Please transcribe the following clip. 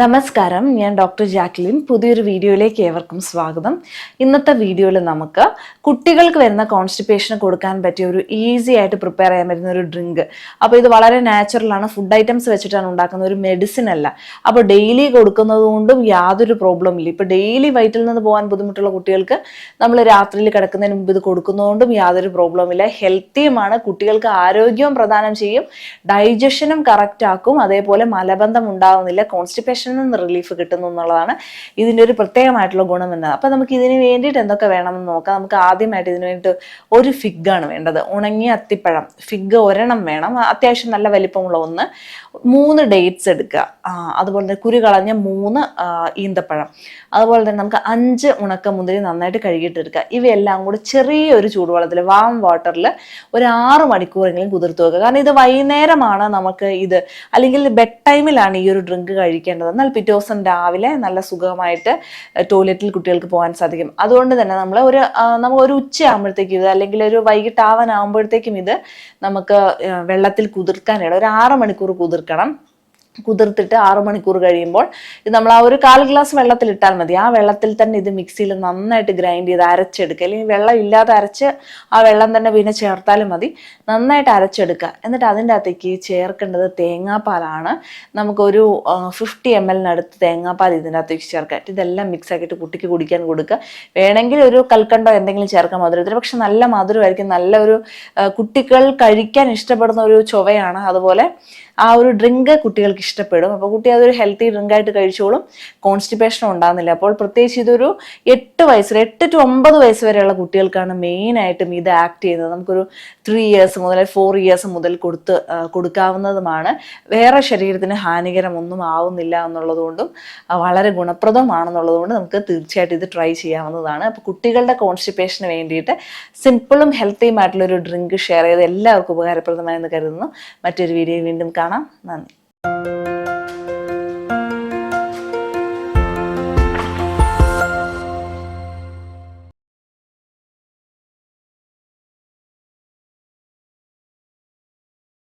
നമസ്കാരം. ഞാൻ doctor Jacqueline. പുതിയൊരു വീഡിയോയിലേക്ക് ഏവർക്കും സ്വാഗതം. ഇന്നത്തെ വീഡിയോയിൽ നമുക്ക് കുട്ടികൾക്ക് വരുന്ന കോൺസ്റ്റിപ്പേഷന് കൊടുക്കാൻ പറ്റിയ ഒരു ഈസി ആയിട്ട് പ്രിപ്പയർ ചെയ്യാൻ പറ്റുന്ന ഒരു ഡ്രിങ്ക് അപ്പോൾ ഇത് വളരെ നാച്ചുറലാണ് ഫുഡ് ഐറ്റംസ് വെച്ചിട്ടാണ് ഉണ്ടാക്കുന്ന ഒരു മെഡിസിൻ അല്ല. അപ്പോൾ ഡെയിലി കൊടുക്കുന്നത് കൊണ്ടും യാതൊരു പ്രോബ്ലം ഇല്ല. ഇപ്പോൾ ഡെയിലി വയറ്റിൽ നിന്ന് പോകാൻ ബുദ്ധിമുട്ടുള്ള കുട്ടികൾക്ക് നമ്മൾ രാത്രിയിൽ കിടക്കുന്നതിന് മുമ്പ് ഇത് കൊടുക്കുന്നതുകൊണ്ടും യാതൊരു പ്രോബ്ലം ഇല്ല. ഹെൽത്തിയുമാണ് കുട്ടികൾക്ക് ആരോഗ്യവും പ്രദാനം ചെയ്യും. ഡൈജഷനും കറക്റ്റ് ആക്കും. അതേപോലെ മലബന്ധം ഉണ്ടാവുന്നില്ല. കോൺസ്റ്റിപ്പേഷനിൽ നിന്ന് റിലീഫ് കിട്ടുന്നു എന്നുള്ളതാണ് ഇതിന്റെ ഒരു പ്രത്യേകമായിട്ടുള്ള ഗുണം എന്നത്. അപ്പം നമുക്ക് ഇതിന് വേണ്ടിയിട്ട് എന്തൊക്കെ വേണമെന്ന് നോക്കാം. നമുക്ക് ആദ്യമായിട്ട് ഇതിന് വേണ്ടിയിട്ട് ഒരു ഫിഗാണ് വേണ്ടത്. ഉണങ്ങിയ അത്തിപ്പഴം. ഫിഗ് ഒരെണ്ണം വേണം. അത്യാവശ്യം നല്ല വലിപ്പമുള്ള ഒന്ന്. മൂന്ന് ഡേറ്റ്സ് എടുക്കുക. അതുപോലെ തന്നെ കുരു കളഞ്ഞ മൂന്ന് ഈന്തപ്പഴം. അതുപോലെ തന്നെ നമുക്ക് അഞ്ച് ഉണക്ക മുന്തിരി നന്നായിട്ട് കഴുകിയിട്ടെടുക്കുക. ഇവയെല്ലാം കൂടി ചെറിയൊരു ചൂടുവെള്ളത്തിൽ വാം വാട്ടറിൽ ഒരു ആറ് മണിക്കൂറെങ്കിലും കുതിർത്ത് വെക്കുക. കാരണം ഇത് വൈകുന്നേരമാണ് നമുക്ക് ഇത് അല്ലെങ്കിൽ ബെഡ് ടൈമിലാണ് ഈ ഒരു ഡ്രിങ്ക് കഴിക്കേണ്ടത് എന്നാൽ പിറ്റേ ദിവസം രാവിലെ നല്ല സുഖമായിട്ട് ടോയ്ലറ്റിൽ കുട്ടികൾക്ക് പോകാൻ സാധിക്കും. അതുകൊണ്ട് തന്നെ നമ്മൾ ഒരു നമ്മൾ ഒരു ഉച്ചയാകുമ്പോഴത്തേക്കും ഇത് അല്ലെങ്കിൽ ഒരു വൈകിട്ടാവാനാകുമ്പോഴത്തേക്കും ഇത് നമുക്ക് വെള്ളത്തിൽ കുതിർക്കാനിട ഒരു ആറ് മണിക്കൂർ കുതിർക്കണം. കുതിർത്തിട്ട് ആറു മണിക്കൂർ കഴിയുമ്പോൾ ഇത് നമ്മൾ ആ ഒരു കാൽ ഗ്ലാസ് വെള്ളത്തിൽ ഇട്ടാൽ മതി. ആ വെള്ളത്തിൽ തന്നെ ഇത് മിക്സിയിൽ നന്നായിട്ട് ഗ്രൈൻഡ് ചെയ്ത് അരച്ചെടുക്കുക. അല്ലെങ്കിൽ വെള്ളം ഇല്ലാതെ അരച്ച് ആ വെള്ളം തന്നെ പിന്നെ ചേർത്താലും മതി. നന്നായിട്ട് അരച്ചെടുക്കുക. എന്നിട്ട് അതിന്റെ അകത്തേക്ക് ചേർക്കേണ്ടത് തേങ്ങാപ്പാലാണ്. നമുക്കൊരു ഫിഫ്റ്റി എം എല്ലിനടുത്ത് തേങ്ങാപ്പാൽ ഇതിന്റെ അകത്തേക്ക് ചേർക്കാം ഇതെല്ലാം മിക്സ് ആക്കിയിട്ട് കുട്ടിക്ക് കുടിക്കാൻ കൊടുക്കുക. വേണമെങ്കിൽ ഒരു കൽക്കണ്ടോ എന്തെങ്കിലും ചേർക്കാം മധുരത്തിൽ പക്ഷെ നല്ല മധുരമായിരിക്കും. നല്ല ഒരു കുട്ടികൾ കഴിക്കാൻ ഇഷ്ടപ്പെടുന്ന ഒരു ചൊവയാണ്. അതുപോലെ ആ ഒരു ഡ്രിങ്ക് കുട്ടികൾക്ക് ഇഷ്ടപ്പെടും. അപ്പോൾ കുട്ടി അതൊരു ഹെൽത്തി ഡ്രിങ്ക് ആയിട്ട് കഴിച്ചോളും. കോൺസ്റ്റിപ്പേഷൻ ഉണ്ടാകുന്നില്ല അപ്പോൾ പ്രത്യേകിച്ച് ഇതൊരു എട്ട് വയസ്സ് എട്ട് ടു ഒമ്പത് വയസ്സ് വരെയുള്ള കുട്ടികൾക്കാണ് മെയിനായിട്ടും ഇത് ആക്ട് ചെയ്യുന്നത്. നമുക്കൊരു ത്രീ ഇയേഴ്സ് മുതൽ ഫോർ ഇയേഴ്സ് മുതൽ കൊടുത്ത് കൊടുക്കാവുന്നതുമാണ്. വേറെ ശരീരത്തിന് ഹാനികരമൊന്നും ആവുന്നില്ല എന്നുള്ളതുകൊണ്ടും വളരെ ഗുണപ്രദമാണെന്നുള്ളതുകൊണ്ട് നമുക്ക് തീർച്ചയായിട്ടും ഇത് ട്രൈ ചെയ്യാവുന്നതാണ്. അപ്പോൾ കുട്ടികളുടെ കോൺസ്റ്റിപ്പേഷന് വേണ്ടിയിട്ട് സിമ്പിളും ഹെൽത്തിയുമായിട്ടുള്ളൊരു ഡ്രിങ്ക് ഷെയർ ചെയ്ത് എല്ലാവർക്കും ഉപകാരപ്രദമായെന്ന് കരുതുന്നു. മറ്റൊരു വീഡിയോ വീണ്ടും കാണാം. നന്ദി. thank you